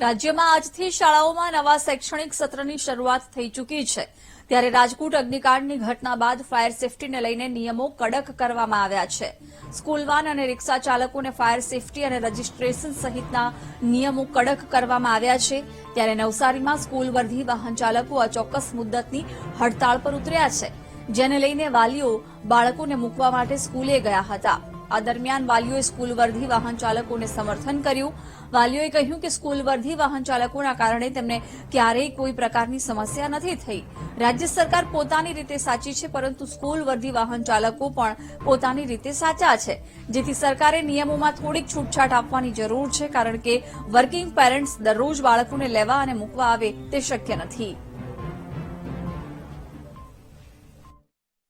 રાજ્યમાં આજથી શાળાઓમાં નવા શૈક્ષણિક સત્રની શરૂઆત થઈ ચૂકી છે. ત્યારે રાજકોટ અગ્નિકાંડની ઘટના બાદ ફાયર સેફટીને લઈને નિયમો કડક કરવામાં આવ્યા છે. સ્કૂલ વાન અને રિક્ષા ચાલકોને ફાયર સેફટી અને રજીસ્ટ્રેશન સહિતના નિયમો કડક કરવામાં આવ્યા છે. ત્યારે નવસારીમાં સ્કૂલ વર્ધી વાહન ચાલકો અચોક્કસ મુદ્દતની હડતાળ પર ઉતર્યા છે, જેને લઈને વાલીઓ બાળકોને મૂકવા માટે સ્કૂલે ગયા હતા. આ દરમિયાન વાલીઓએ સ્કૂલ વર્ધી વાહન ચાલકોને સમર્થન કર્યું. વાલીઓએ કહ્યું કે સ્કૂલ વર્ધી વાહન ચાલકોના કારણે તેમને ક્યારેય કોઈ પ્રકારની સમસ્યા નથી થઈ. રાજ્ય સરકાર પોતાની રીતે સાચી છે, પરંતુ સ્કૂલ વર્ધી વાહન ચાલકો પણ પોતાની રીતે સાચા છે. જેથી સરકારે નિયમોમાં થોડીક છૂટછાટ આપવાની જરૂર છે, કારણ કે વર્કિંગ પેરેન્ટ્સ દરરોજ બાળકોને લેવા અને મૂકવા આવે તે શક્ય નથી.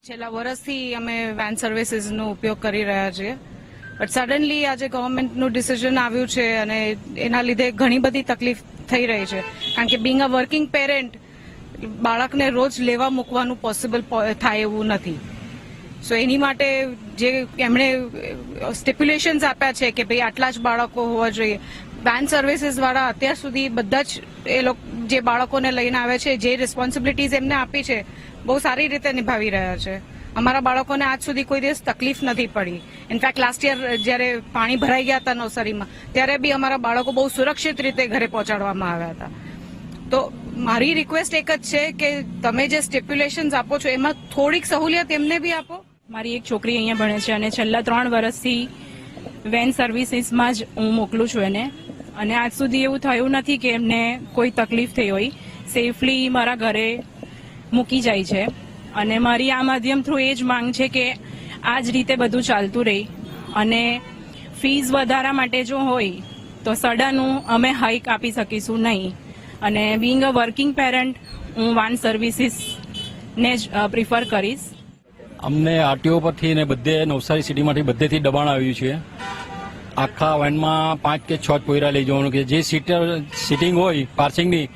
છેલ્લા વર્ષથી અમે વેન સર્વિસીસનો ઉપયોગ કરી રહ્યા છીએ. બટ સડનલી આજે ગવર્મેન્ટનું ડિસિઝન આવ્યું છે અને એના લીધે ઘણી બધી તકલીફ થઈ રહી છે. કારણ કે બિંગ અ વર્કિંગ પેરેન્ટ બાળકને રોજ લેવા મૂકવાનું પોસિબલ થાય એવું નથી. સો એની માટે જે એમણે સ્ટિપ્યુલેશન્સ આપ્યા છે કે ભાઈ આટલા જ બાળકો હોવા જોઈએ. વેન સર્વિસીસ વાળા અત્યાર સુધી બધા જ એ લોકો જે બાળકોને લઈને આવે છે, જે રિસ્પોન્સિબિલિટીઝ એમને આપી છે, બહુ સારી રીતે નિભાવી રહ્યા છે. અમારા બાળકોને આજ સુધી કોઈ દિવસ તકલીફ નથી પડી. ઇનફેક્ટ લાસ્ટ યર જ્યારે પાણી ભરાઈ ગયા હતા નવસારીમાં ત્યારે બી અમારા બાળકો બહુ સુરક્ષિત રીતે ઘરે પહોંચાડવામાં આવ્યા હતા. તો મારી રિક્વેસ્ટ એક જ છે કે તમે જે સ્ટિપ્યુલેશન્સ આપો છો, એમાં થોડીક સહુલિયત એમને બી આપો. મારી એક છોકરી અહીંયા ભણે છે અને છેલ્લા ત્રણ વર્ષથી વેન સર્વિસીસમાં જ હું મોકલું છું એને. અને આજ સુધી એવું થયું નથી કે એમને કોઈ તકલીફ થઈ હોય. સેફલી મારા ઘરે મૂકી જાય છે. અને મારી આ માધ્યમ થ્રુ એ જ માંગ છે કે આ જ રીતે બધું ચાલતું રહે. અને ફીસ વધારા માટે જો હોય, તો સડન હું અમે હાઈક આપી શકીશું નહીં. અને બિંગ અ વર્કિંગ પેરેન્ટ હું વાન સર્વિસીસને જ પ્રિફર કરીશ. અમને આરટીઓ પરથી ને બધે નવસારી સિટીમાંથી બધેથી દબાણ આવ્યું છે. આખા વેનમાં પાંચ કે છ જ પોયરા લઈ જવાનું કે જે સીટર, સિટિંગ હોય, પાર્સિંગની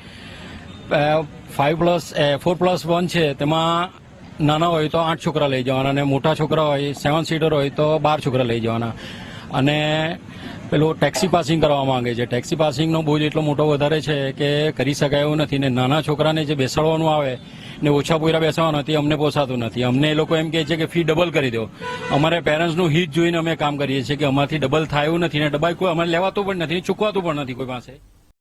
five plus four plus one છે, તેમાં નાના હોય તો આઠ છોકરા લઈ જવાના અને મોટા છોકરા હોય સેવન સીટર હોય તો બાર છોકરા લઈ જવાના. અને પેલું ટેક્સી પાસિંગ કરવા માંગે છે. ટેક્સી પાસિંગનો બોજ એટલો મોટો વધારે છે કે કરી શકાય એવું નથી ને નાના છોકરાને જે બેસાડવાનું આવે ને ઓછા પોયરા બેસવાનો નથી અમને પોસાતું નથી. અમને એ લોકો એમ કહે છે કે ફી ડબલ કરી દો. અમારે પેરેન્ટ્સનું હિત જોઈને અમે કામ કરીએ છીએ કે અમારથી ડબલ થાયું નથી ને ડબાઈ કોઈ અમારે લેવાતું પણ નથી ચૂકવાતું પણ નથી કોઈ પાસે.